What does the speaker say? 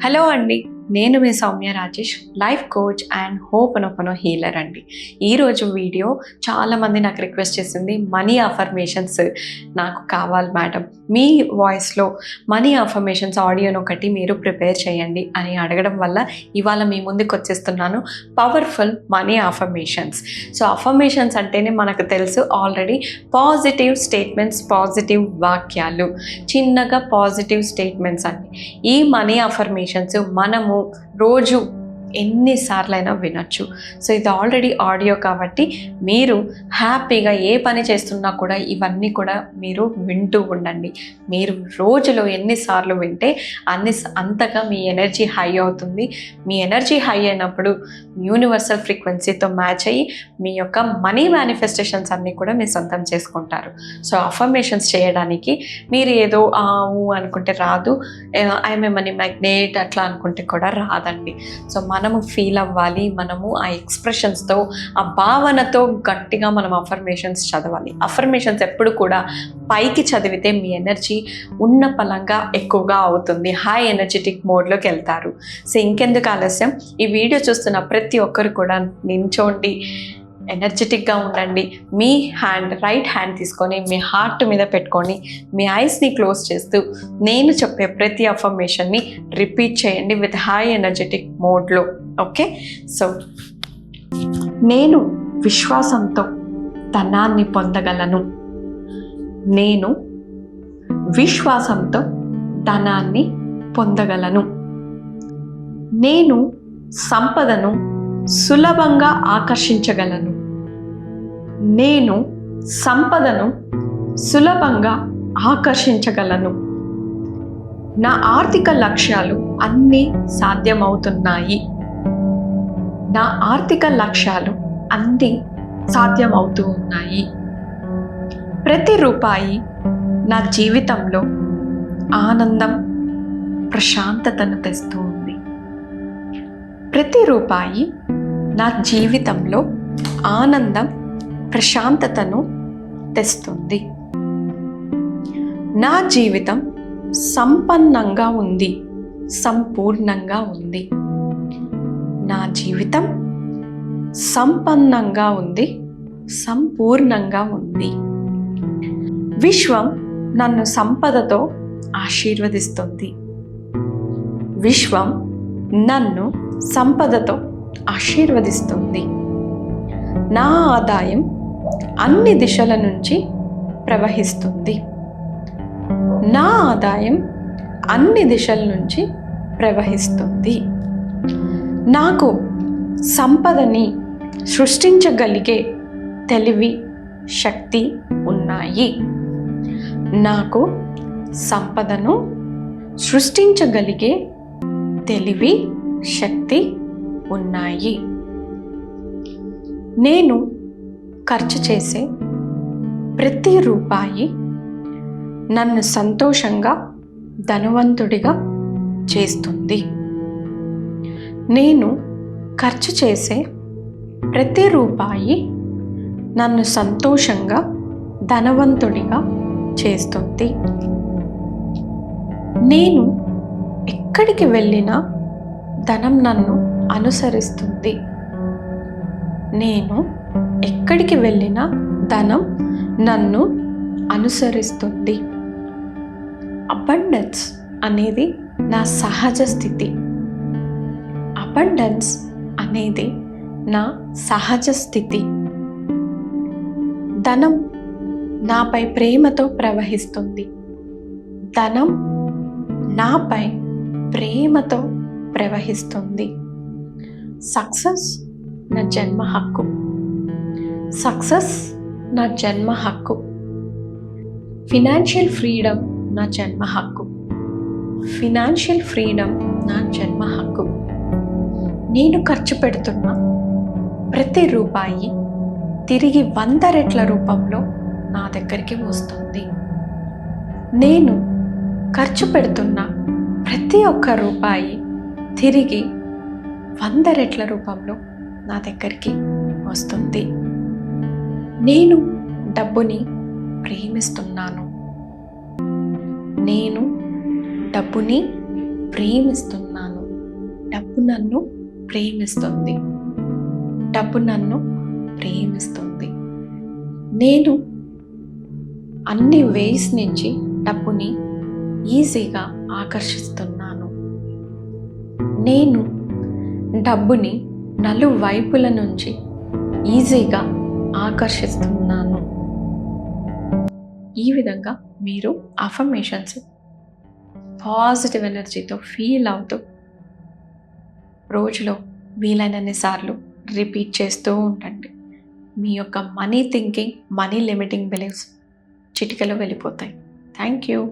Hello అండి. నేను మీ Soumya Rajesh life coach and hope అనొపనో healer అండి ఈరోజు వీడియో చాలామంది నాకు రిక్వెస్ట్ చేసింది మనీ అఫర్మేషన్స్ నాకు కావాలి మేడం మీ వాయిస్లో మనీ అఫర్మేషన్స్ ఆడియోను ఒకటి మీరు ప్రిపేర్ చేయండి అని అడగడం వల్ల ఇవాళ మీ ముందుకు వచ్చేస్తున్నాను. Powerful money affirmations so affirmations అంటేనే మనకు తెలుసు ఆల్రెడీ పాజిటివ్ స్టేట్మెంట్స్ పాజిటివ్ వాక్యాలు. చిన్నగా పాజిటివ్ స్టేట్మెంట్స్ అండి. ఈ మనీ అఫర్మేషన్స్ మనము రోజు ఎన్నిసార్లైనా వినొచ్చు సో ఇది ఆల్రెడీ ఆడియో కాబట్టి మీరు హ్యాపీగా ఏ పని చేస్తున్నా కూడా ఇవన్నీ కూడా మీరు వింటూ ఉండండి మీరు రోజులో ఎన్నిసార్లు వింటే అన్ని అంతగా మీ ఎనర్జీ హై అవుతుంది మీ ఎనర్జీ హై అయినప్పుడు యూనివర్సల్ ఫ్రీక్వెన్సీతో మ్యాచ్ అయ్యి మీ యొక్క మనీ మేనిఫెస్టేషన్స్ అన్నీ కూడా మీరు సొంతం చేసుకుంటారు సో అఫర్మేషన్స్ చేయడానికి మీరు ఏదో ఆ ఊ అనుకుంటే రాదు ఐఎమ్ మనీ మ్యాగ్నేట్ అట్లా అనుకుంటే కూడా రాదండి సో మనము ఫీల్ అవ్వాలి మనము ఆ ఎక్స్ప్రెషన్స్తో ఆ భావనతో గట్టిగా మనం అఫర్మేషన్స్ చదవాలి. అఫర్మేషన్స్ ఎప్పుడు కూడా పైకి చదివితే మీ ఎనర్జీ ఉన్న పలంగా ఎక్కువగా అవుతుంది. హై ఎనర్జెటిక్ మోడ్లోకి వెళ్తారు. సో ఇంకెందుకు ఆలస్యం? ఈ వీడియో చూస్తున్న ప్రతి ఒక్కరు కూడా నించోండి. ఎనర్జెటిక్గా ఉండండి. మీ హ్యాండ్ రైట్ హ్యాండ్ తీసుకొని మీ హార్ట్ మీద పెట్టుకొని మీ ఐస్ని క్లోజ్ చేస్తూ నేను చెప్పే ప్రతి అఫర్మేషన్ని రిపీట్ చేయండి విత్ హై ఎనర్జెటిక్ మోడ్లో ఓకే సో నేను విశ్వాసంతో ధనాన్ని పొందగలను. నేను విశ్వాసంతో ధనాన్ని పొందగలను. నేను సంపదను సులభంగా ఆకర్షించగలను. నేను సంపదను సులభంగా ఆకర్షించగలను. నా ఆర్థిక లక్ష్యాలు అన్నీ సాధ్యమవుతున్నాయి. నా ఆర్థిక లక్ష్యాలు అన్నీ సాధ్యమవుతూ ఉన్నాయి. ప్రతి రూపాయి నా జీవితంలో ఆనందం ప్రశాంతతను తెస్తూ ఉంది ప్రతి రూపాయి నా జీవితంలో ఆనందం ప్రశాంతతను తెస్తుంది. నా జీవితం సంపన్నంగా ఉంది సంపూర్ణంగా ఉంది. నా జీవితం సంపన్నంగా ఉంది సంపూర్ణంగా ఉంది. విశ్వం నన్ను సంపదతో ఆశీర్వదిస్తుంది. విశ్వం నన్ను సంపదతో ఆశీర్వదిస్తుంది. నా ఆదాయం అన్ని దిశల నుంచి ప్రవహిస్తుంది. నా ఆదాయం అన్ని దిశల నుంచి ప్రవహిస్తుంది. నాకు సంపదని సృష్టించగలిగే తెలివి శక్తి ఉన్నాయి. నాకు సంపదను సృష్టించగలిగే తెలివి శక్తి ఉన్నాయి. నేను ఖర్చు చేసే ప్రతి రూపాయి నన్ను సంతోషంగా ధనవంతుడిగా చేస్తుంది. నేను ఖర్చు చేసే ప్రతి రూపాయి నన్ను సంతోషంగా ధనవంతుడిగా చేస్తుంది. నేను ఎక్కడికి వెళ్ళినా ధనం నన్ను అనుసరిస్తుంది. నేను ఎక్కడికి వెళ్ళినా ధనం నన్ను అనుసరిస్తుంది. అబండెన్స్ అనేది నా సహజ స్థితి. అబండెన్స్ అనేది నా సహజ స్థితి. ధనం నాపై ప్రేమతో ప్రవహిస్తుంది. ధనం నాపై ప్రేమతో ప్రవహిస్తుంది. సక్సెస్ నా జన్మ హక్కు. సక్సెస్ నా జన్మ హక్కు. ఫినాన్షియల్ ఫ్రీడమ్ నా జన్మ హక్కు. ఫినాన్షియల్ ఫ్రీడమ్ నా జన్మ హక్కు. నేను ఖర్చు పెడుతున్న ప్రతి రూపాయి తిరిగి వంద రెట్ల రూపంలో నా దగ్గరికి వస్తుంది. నేను ఖర్చు పెడుతున్న ప్రతి ఒక్క రూపాయి తిరిగి వంద రెట్ల రూపంలో నా దగ్గరికి వస్తుంది. నేను డబ్బుని ప్రేమిస్తున్నాను. నేను డబ్బుని ప్రేమిస్తున్నాను. డబ్బు నన్ను ప్రేమిస్తుంది. డబ్బు నన్ను ప్రేమిస్తుంది. నేను అన్ని వేస్ నుంచి డబ్బుని ఈజీగా ఆకర్షిస్తున్నాను. నేను డబ్బుని నలువైపుల నుంచి ఈజీగా ఆకర్షిస్తున్నాను. ఈ విధంగా మీరు అఫర్మేషన్స్ పాజిటివ్ ఎనర్జీతో ఫీల్ అవుతూ రోజులో వీలైనన్ని సార్లు రిపీట్ చేస్తూ ఉండండి. మీ యొక్క money thinking money limiting believes చిటికలో వెళ్ళిపోతాయి. Thank you